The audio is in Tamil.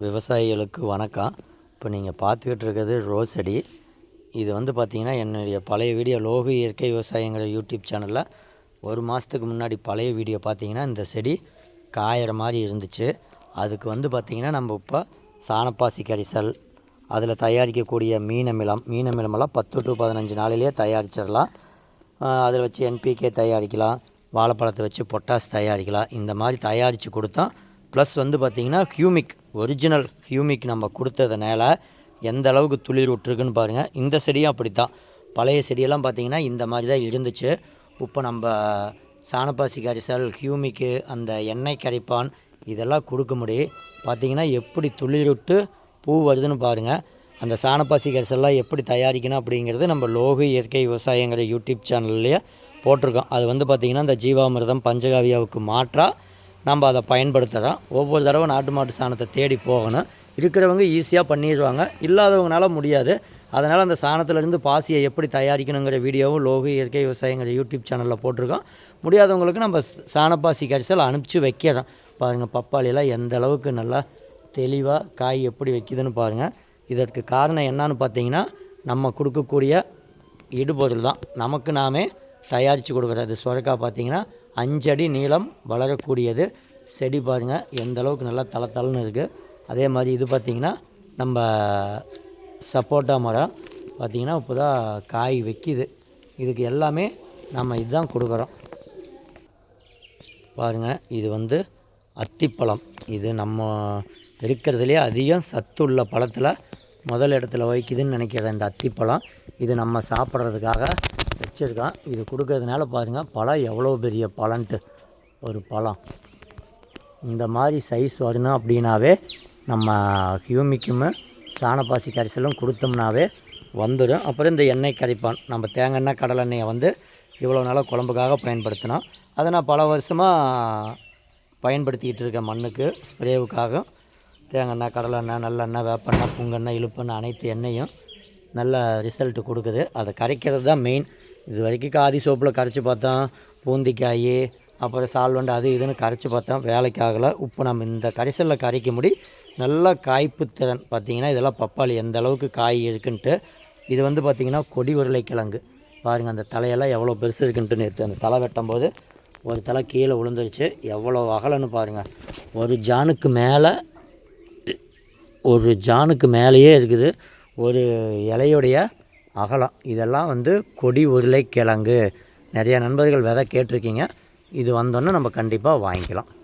விவசாயிகளுக்கு வணக்கம். இப்போ நீங்கள் பார்த்துக்கிட்டு இருக்கிறது ரோஸ் செடி இது வந்து பார்த்திங்கன்னா என்னுடைய பழைய வீடியோ லோகு இயற்கை விவசாயங்கிற யூடியூப் சேனலில் ஒரு மாதத்துக்கு முன்னாடி பழைய வீடியோ பார்த்தீங்கன்னா இந்த செடி காயிற மாதிரி இருந்துச்சு. அதுக்கு வந்து பார்த்திங்கன்னா நம்ம இப்போ சாணப்பாசி கரிசல் அதில் தயாரிக்கக்கூடிய மீனமிலம் மீனமிலமெல்லாம் பத்து டு பதினஞ்சு நாளிலேயே தயாரிச்சிடலாம். அதில் வச்சு என்பிகே தயாரிக்கலாம் வாழைப்பழத்தை வச்சு பொட்டாஸ் தயாரிக்கலாம் இந்த மாதிரி தயாரித்து கொடுத்தோம் ப்ளஸ் வந்து பார்த்திங்கன்னா ஹியூமிக் ஒரிஜினல் ஹியூமிக் நம்ம கொடுத்ததுனால எந்த அளவுக்கு துளிர் விட்டுருக்குன்னு பாருங்கள் இந்த செடியும் அப்படி தான் பழைய செடியெல்லாம் பார்த்திங்கன்னா இந்த மாதிரி தான் இருந்துச்சு. இப்போ நம்ம சாணப்பாசி கரிசல் ஹியூமிக்கு அந்த எண்ணெய் கரைப்பான் இதெல்லாம் கொடுக்க முடியும். பார்த்திங்கன்னா எப்படி துளிர் விட்டு பூ வருதுன்னு பாருங்கள் அந்த சாணப்பாசி கரிசல்லாம் எப்படி தயாரிக்கணும் அப்படிங்கிறது நம்ம லோகு இயற்கை விவசாயங்கிற யூடியூப் சேனல்லையே போட்டிருக்கோம். அது வந்து பார்த்திங்கன்னா இந்த ஜீவாமிர்தம் பஞ்சகாவியாவுக்கு மாற்றாக நம்ம அதை பயன்படுத்தலாம். ஒவ்வொரு தடவை நாட்டு மாட்டு சாணத்தை தேடி போகணும். இருக்கிறவங்க ஈஸியாக பண்ணிடுவாங்க. இல்லாதவங்களால முடியாது. அதனால் அந்த சாணத்துலேருந்து பாசியை எப்படி தயாரிக்கணுங்கிற வீடியோவும் லோகு இயற்கை விவசாயங்கிற யூடியூப் சேனலில் போட்டிருக்கோம். முடியாதவங்களுக்கு நம்ம சாணப்பாசி கரிசல் அனுப்பிச்சி வைக்கிறோம். பாருங்கள் பப்பாளியெல்லாம் எந்த அளவுக்கு நல்லா தெளிவாக காய் எப்படி வைக்கிதுன்னு பாருங்கள் இதற்கு காரணம் என்னன்னு பார்த்தீங்கன்னா நம்ம கொடுக்கக்கூடிய இடுபொருள் தான். நமக்கு நாமே தயாரித்து கொடுக்குறது சுரக்காய் பார்த்தீங்கன்னா அஞ்சடி நீளம் வளரக்கூடியது. செடி பாருங்கள் எந்த அளவுக்கு நல்லா தள தளன்னு இருக்குது அதே மாதிரி இது பார்த்திங்கன்னா நம்ம சப்போட்டா மரம் பார்த்திங்கன்னா இப்போ தான் காய் வைக்கிது. இதுக்கு எல்லாமே நம்ம இதுதான் கொடுக்குறோம். பாருங்கள் இது வந்து அத்திப்பழம். இது நம்ம இருக்கிறதுலே அதிகம் சத்துள்ள பழத்தில் முதல் இடத்துல வைக்குதுன்னு நினைக்கிறேன் இந்த அத்திப்பழம். இது நம்ம சாப்பிட்றதுக்காக வச்சுருக்கான். இது கொடுக்கறதுனால பாருங்கள் பழம் எவ்வளோ பெரிய பழன்ட்டு ஒரு பழம். இந்த மாதிரி சைஸ் வரணும் அப்படின்னாவே நம்ம ஹியூமிக்கும் சாணப்பாசி கரைசலும் கொடுத்தோம்னாவே வந்துடும். அப்புறம் இந்த எண்ணெய் கரைப்பான். நம்ம தேங்காய் எண்ணெய் கடலை எண்ணெயை வந்து இவ்வளோ நாளாக குழம்புக்காக பயன்படுத்தினோம். அதை நான் பல வருஷமாக பயன்படுத்திக்கிட்டு இருக்கேன் மண்ணுக்கு ஸ்ப்ரேவுக்காக. தேங்காய் எண்ணெய் கடலை எண்ணெய் நல்லெண்ணெய் வேப்பெண்ணெய் புங்கெண்ணெய் இழுப்பெண்ணெய் அனைத்து எண்ணெயும் நல்ல ரிசல்ட்டு கொடுக்குது. அதை கரைக்கிறது தான் மெயின் இது வரைக்கும் காதி சோப்பில் கரைச்சி பார்த்தோம் பூந்திக்காய் அப்புறம் சால்வண்ட் அது இதுன்னு கரைச்சி பார்த்தோம் வேலைக்கு ஆகலை. இப்போ நம்ம இந்த கரைசலில் கரைக்க முடி நல்லா காய்ப்பு திறன். பார்த்திங்கன்னா இதெல்லாம் பப்பாளி எந்த அளவுக்கு காய் இருக்குன்ட்டு. இது வந்து பார்த்திங்கன்னா கொடி உருளைக்கிழங்கு. பாருங்கள் அந்த தலையெல்லாம் எவ்வளோ பெருசு இருக்குன்ட்டு நிறுத்து அந்த தலை வெட்டும் போது ஒரு தலை கீழே விழுந்துருச்சு. எவ்வளோ அகலன்னு பாருங்கள் ஒரு ஜானுக்கு மேலே ஒரு ஜானுக்கு மேலேயே இருக்குது. ஒரு இலையுடைய அகலம். இதெல்லாம் வந்து கொடி உருளைக்கிழங்கு. நிறைய நண்பர்கள் விதை கேட்டிருக்கீங்க. இது வந்தோன்னே நம்ம கண்டிப்பாக வாங்கிக்கலாம்.